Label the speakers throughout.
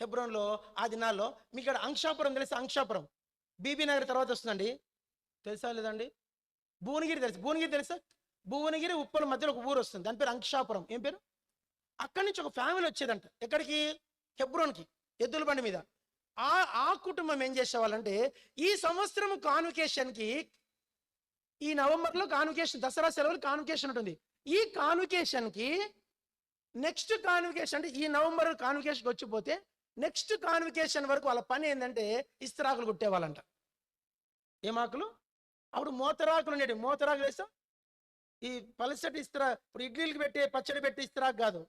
Speaker 1: హెబ్రోన్లో ఆ దినాల్లో మీకు ఇక్కడ అంక్షాపురం తెలిసి? అంక్షాపురం. బీబీ నగర్ తర్వాత వస్తుందండి. తెలుసా లేదండి? భువనగిరి తెలుసు. భువనగిరి తెలుసా? భువనగిరి ఉప్పల మధ్యలో ఒక ఊరు వస్తుంది. దాని పేరు అంక్షాపురం. ఏం పేరు? అక్కడి నుంచి ఒక ఫ్యామిలీ వచ్చేదంట. ఎక్కడికి? హెబ్రోన్కి ఎద్దుల బండి మీద. ఆ ఆ కుటుంబం ఏం చేసేవాళ్ళంటే ఈ సంవత్సరం కాన్వికేషన్కి ఈ నవంబర్లో కాన్వికేషన్ దసరా సెలవులు కాన్వికేషన్ ఉంటుంది. ఈ కాన్వికేషన్కి నెక్స్ట్ కాన్వికేషన్ అంటే ఈ నవంబర్ కాన్వికేషన్కి వచ్చిపోతే నెక్స్ట్ కాన్వికేషన్ వరకు వాళ్ళ పని ఏంటంటే ఇస్తరాకులు కుట్టేవాళ్ళంట. ఏమాకులు అప్పుడు మోతరాకులు ఉండేవి మోతరాకులు వేస్తాం. ఈ పలసటి ఇస్తరా ఇప్పుడు ఇడ్లీలకు పెట్టే పచ్చడి పెట్టి ఇస్తరాకు కాదు.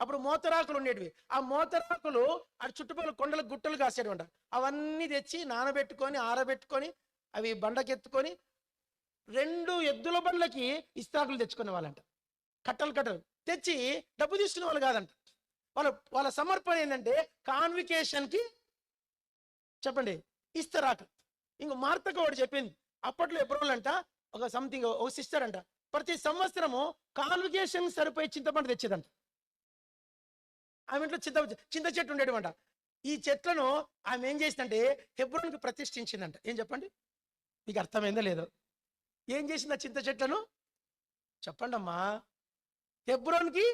Speaker 1: అప్పుడు మోతరాకులు ఉండేటివి. ఆ మోతరాకులు ఆ చుట్టుపక్కల కొండలు గుట్టలు కాసేటంట అవన్నీ తెచ్చి నానబెట్టుకొని ఆరబెట్టుకొని అవి బండకెత్తుకొని రెండు ఎద్దుల బండ్లకి ఇస్తాకులు తెచ్చుకునే వాళ్ళంట కట్టలు కట్టలు. తెచ్చి డబ్బు తీసుకునే వాళ్ళు కాదంట. వాళ్ళ వాళ్ళ సమర్పణ ఏంటంటే కాన్వికేషన్కి చెప్పండి ఇస్తరాక ఇంకో మార్తక వాడు చెప్పింది. అప్పట్లో ఎప్పుడోళ్ళంట ఒక సంథింగ్ ఒక సిస్టర్ అంట. ప్రతి సంవత్సరము కాన్వికేషన్ సరిపోయి చింతపండు తెచ్చేదంట. ఆమె ఇంట్లో చింత చింత చెట్టు ఉండేటమంట ఈ చెట్లను ఆమె ఏం చేసిందంటే హెబ్రోన్కి ప్రతిష్ఠించిందంట. ఏం చెప్పండి? మీకు అర్థమైందో లేదో. ఏం చేసింది ఆ చింత చెట్లను? చెప్పండి అమ్మా హెబ్రోన్కి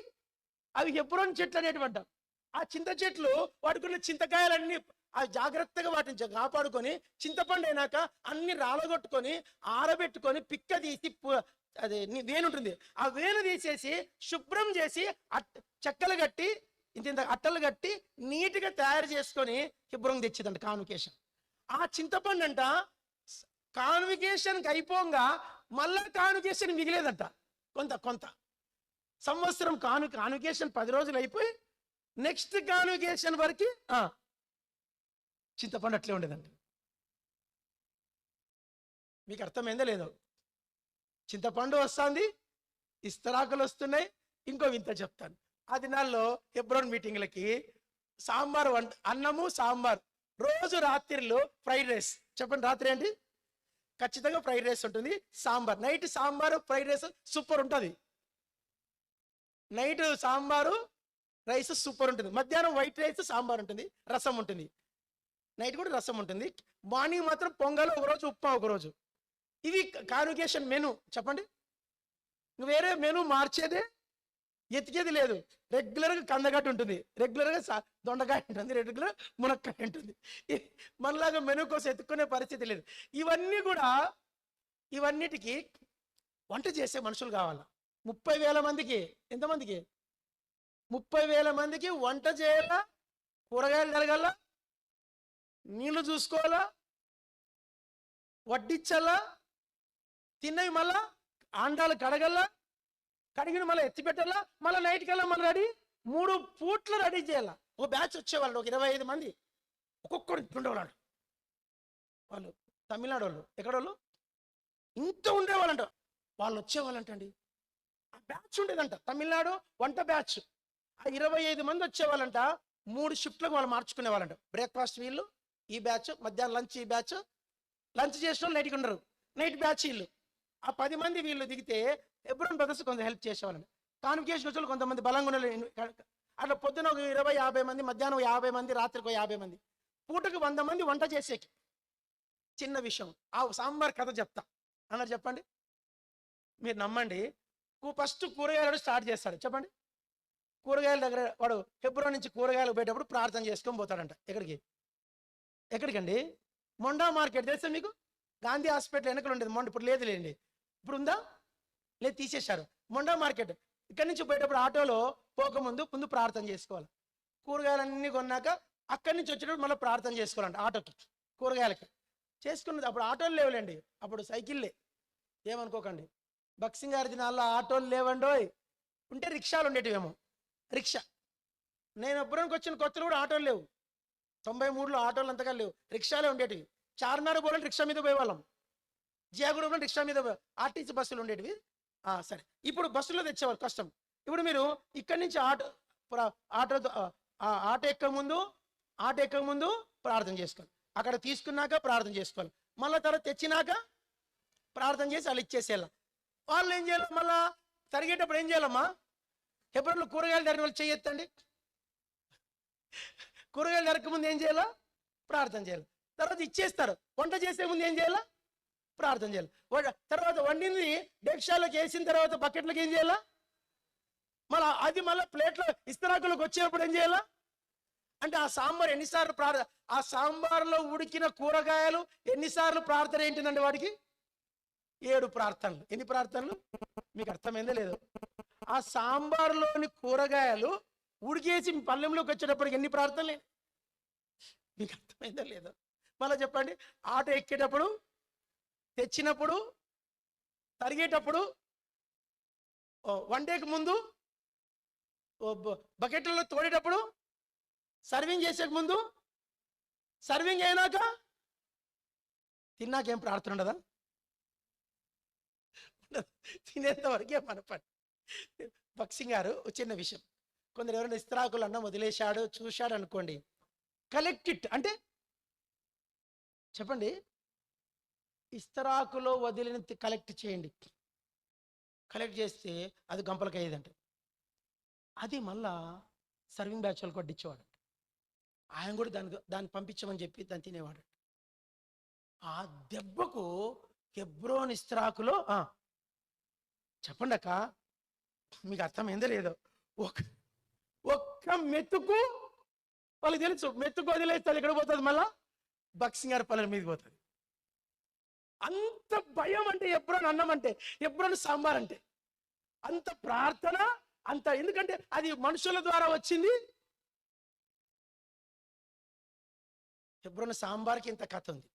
Speaker 1: అవి హెబ్రోన్ చెట్లు అనేటివంట ఆ చింత చెట్లు వాటికున్న చింతకాయలన్నీ ఆ జాగ్రత్తగా వాటిని కాపాడుకొని చింతపండు అయినాక అన్ని రాలగొట్టుకొని ఆరబెట్టుకొని పిక్క తీసి పు- అదే వేలు ఉంటుంది. ఆ వేలు తీసేసి శుభ్రం చేసి అట్ చెక్కలు కట్టి ఇంత ఇంత అట్టలు కట్టి నీట్గా తయారు చేసుకొని శుభ్రం తెచ్చేదంట కాన్వికేషన్ ఆ చింతపండు అంట కాన్వికేషన్కి అయిపోగా మళ్ళా కాన్వికేషన్ మిగిలేదంట. కొంత కొంత. సంవత్సరం కాను కాన్వికేషన్ పది రోజులు అయిపోయి నెక్స్ట్ కాన్వికేషన్ వరకు చింతపండు అట్లే ఉండేదండి. మీకు అర్థమైందో లేదో? చింతపండు వస్తుంది ఇస్తరాకులు వస్తున్నాయి ఇంకో వింత చెప్తాను. ఆ దినాల్లో హెబ్రోన్ మీటింగ్లకి సాంబార్ వంట అన్నము సాంబార్ రోజు రాత్రిలో ఫ్రైడ్ రైస్. చెప్పండి రాత్రి ఏంటి? ఖచ్చితంగా ఫ్రైడ్ రైస్ ఉంటుంది sambar. Night sambar fried rice super ఉంటుంది. నైట్ సాంబారు రైస్ సూపర్ ఉంటుంది. మధ్యాహ్నం వైట్ రైస్ సాంబార్ ఉంటుంది. రసం ఉంటుంది. నైట్ కూడా రసం ఉంటుంది. మార్నింగ్ మాత్రం పొంగల్ ఒకరోజు ఉప్మా ఒకరోజు. ఇది కాన్వికేషన్ మెను. చెప్పండి. వేరే మెను మార్చేదే ఎతికేది లేదు. రెగ్యులర్గా కందగట్టు ఉంటుంది. రెగ్యులర్గా సా- దొండకాయ ఉంటుంది. రెగ్యులర్ మునక్కాయ ఉంటుంది. మనలాగా మెను కోసం ఎత్తుకునే పరిస్థితి లేదు. ఇవన్నీ కూడా ఇవన్నిటికీ వంట చేసే మనుషులు కావాలా? ముప్పై వేల మందికి ఎంతమందికి ముప్పై వేల మందికి వంట చేయాలా? కూరగాయలు కలగాల? నీళ్ళు చూసుకోవాలా? వడ్డించాలా తిన్నవి మళ్ళా ఆండాలు కడగల్లా? కడిగిన మళ్ళీ ఎత్తి పెట్టాలా? మళ్ళీ నైట్ కల్లా మళ్ళీ రెడీ? మూడు పూట్లు రెడీ చేయాలా? ఒక బ్యాచ్ వచ్చేవాళ్ళు ఒక ఇరవై ఐదు మంది. ఒక్కొక్కరు ఉండేవాళ్ళు వాళ్ళు తమిళనాడు వాళ్ళు ఎక్కడ వాళ్ళు ఇంత ఉండేవాళ్ళంట. వాళ్ళు వచ్చేవాళ్ళంటండి. బ్యాచ్ ఉండేదంట. తమిళనాడు వంట బ్యాచ్. ఆ ఇరవై ఐదు మంది వచ్చేవాళ్ళంట. మూడు షిఫ్ట్లకు వాళ్ళు మార్చుకునే వాళ్ళంట బ్రేక్ఫాస్ట్ వీళ్ళు ఈ బ్యాచ్ మధ్యాహ్నం లంచ్ ఈ బ్యాచ్. లంచ్ చేసిన వాళ్ళు నైట్కి ఉండరు. నైట్ బ్యాచ్ వీళ్ళు. ఆ పది మంది వీళ్ళు దిగితే ఎబ్రోన్ బ్రదర్స్ కొంత హెల్ప్ చేసేవాళ్ళండి కాన్వికేషన్ వచ్చి కొంతమంది బలంగా అట్లా పొద్దున ఒక ఇరవై యాభై మంది మధ్యాహ్నం ఒక యాభై మంది రాత్రికి ఒక యాభై మంది. పూటకు వంద మంది వంట చేసేకి. చిన్న విషయం. ఆ సాంబార్ కథ చెప్తా. అన్నారు చెప్పండి? మీరు నమ్మండి? ఫస్ట్ కూరగాయలు స్టార్ట్ చేస్తాడు. చెప్పండి. కూరగాయల దగ్గర వాడు ఫిబ్రవరి నుంచి కూరగాయలు పోయేటప్పుడు ప్రార్థన చేసుకొని పోతాడంట. ఎక్కడికి? ఎక్కడికండి? మొండా మార్కెట్ తెలుసా మీకు? గాంధీ హాస్పిటల్ వెనకలు ఉండేది. మొండ ఇప్పుడు లేదు లేండి. ఇప్పుడు ఉందా? లేదు తీసేశారు. మొండా మార్కెట్. ఇక్కడి నుంచి పోయేటప్పుడు ఆటోలో పోకముందు ముందు ప్రార్థన చేసుకోవాలి. కూరగాయలన్నీ కొన్నాక అక్కడి నుంచి వచ్చేటప్పుడు మళ్ళీ ప్రార్థన చేసుకోవాలంట ఆటోకి కూరగాయలకి. చేసుకున్నది అప్పుడు ఆటోలు లేవులేండి. అప్పుడు సైకిల్లే ఏమనుకోకండి. బక్సింగ్ దినాల్లో ఆటోలు లేవండోయ్. ఉంటే రిక్షాలు ఉండేటివేమో. రిక్షా. నేను ఎప్పుడానికి వచ్చిన కొత్తలు కూడా ఆటోలు లేవు. తొంభై మూడులో ఆటోలు అంతగా లేవు. రిక్షాలే ఉండేటివి. చార్మినార్ పోవాలంటే రిక్షా మీద పోయేవాళ్ళం. జియాగూడెంలో రిక్షా మీద ఆర్టీసీ బస్సులు ఉండేటివి. సరే. ఇప్పుడు బస్సులో తెచ్చేవాళ్ళు కష్టం. ఇప్పుడు మీరు ఇక్కడి నుంచి ఆటో ఆటో ఆటో ఎక్క ముందు ఆటో ఎక్క ముందు ప్రార్థన చేసుకోవాలి. అక్కడ తీసుకున్నాక ప్రార్థన చేసుకోవాలి. మళ్ళీ తర్వాత తెచ్చినాక ప్రార్థన చేసి వాళ్ళు ఇచ్చేసేయాలి. వాళ్ళు ఏం చేయాలి? మళ్ళా తరిగేటప్పుడు ఏం చేయాలమ్మా? ఎప్పుడు కూరగాయలు తరిగిన వాళ్ళు చెయ్యొద్దండి కూరగాయలు తరగకముందు ముందు ఏం చేయాలా? ప్రార్థన చేయాలి. తర్వాత ఇచ్చేస్తారు. వంట చేసే ముందు ఏం చేయాలా? ప్రార్థన చేయాలి. తర్వాత వండింది డెక్షాలోకి వేసిన తర్వాత బకెట్లోకి ఏం చేయాలా? మళ్ళీ అది మళ్ళీ ప్లేట్లో ఇస్తరాకులకు వచ్చేటప్పుడు ఏం చేయాలా? అంటే ఆ సాంబార్ ఎన్నిసార్లు ప్రార్థన ఆ సాంబార్లో ఉడికిన కూరగాయలు ఎన్నిసార్లు ప్రార్థన ఏంటిదండి వాడికి? ఏడు ప్రార్థనలు. ఎన్ని ప్రార్థనలు? మీకు అర్థమైందో లేదు? ఆ సాంబార్లోని కూరగాయలు ఉడికేసి మీ పల్లెంలోకి వచ్చేటప్పటికి ఎన్ని ప్రార్థనలే? మీకు అర్థమైందో లేదా? మళ్ళీ చెప్పండి. ఆటో ఎక్కేటప్పుడు తెచ్చినప్పుడు తరిగేటప్పుడు ఓ, వన్ డేకి ముందు ఓ బ- బకెట్లలో తోడేటప్పుడు సర్వింగ్ చేసే ముందు సర్వింగ్ అయినాక తిన్నాకేం ప్రార్థన ఉండదా? ఉండదు. తినేంత వరకే మన పని. బక్సింగ్ గారు చిన్న విషయం. కొందరు ఎవరైనా ఇస్త్రాకులు అన్న వదిలేశాడు చూశాడు అనుకోండి. Collect it. అంటే చెప్పండి. ఇస్తరాకులో వదిలిన కలెక్ట్ చేయండి. కలెక్ట్ చేస్తే అది గంపలకి అయ్యేదంట అది మళ్ళా సర్వింగ్ బ్యాచ్ వాళ్ళకి వడ్డించేవాడు ఆయన కూడా దాని దాన్ని పంపించమని చెప్పి దాన్ని తినేవాడు ఆ దెబ్బకు హెబ్రోన్ ఇస్త్రాకులో చెప్పండి అక్క మీకు అర్థమైందో లేదో. ఒక ఒక్క మెతుకు వాళ్ళకి తెలుసు. మెతుకు వదిలేస్తే ఎక్కడ పోతుంది మళ్ళా? బక్సింగార్ పల్లెల మీద పోతుంది అంత భయం అంటే ఎబ్రోన్ అన్నం అంటే ఎబ్రోన్ సాంబార్ అంటే. అంత ప్రార్థన అంత ఎందుకంటే అది మనుషుల ద్వారా వచ్చింది. ఎబ్రోన్ సాంబార్కి ఇంత కథ ఉంది.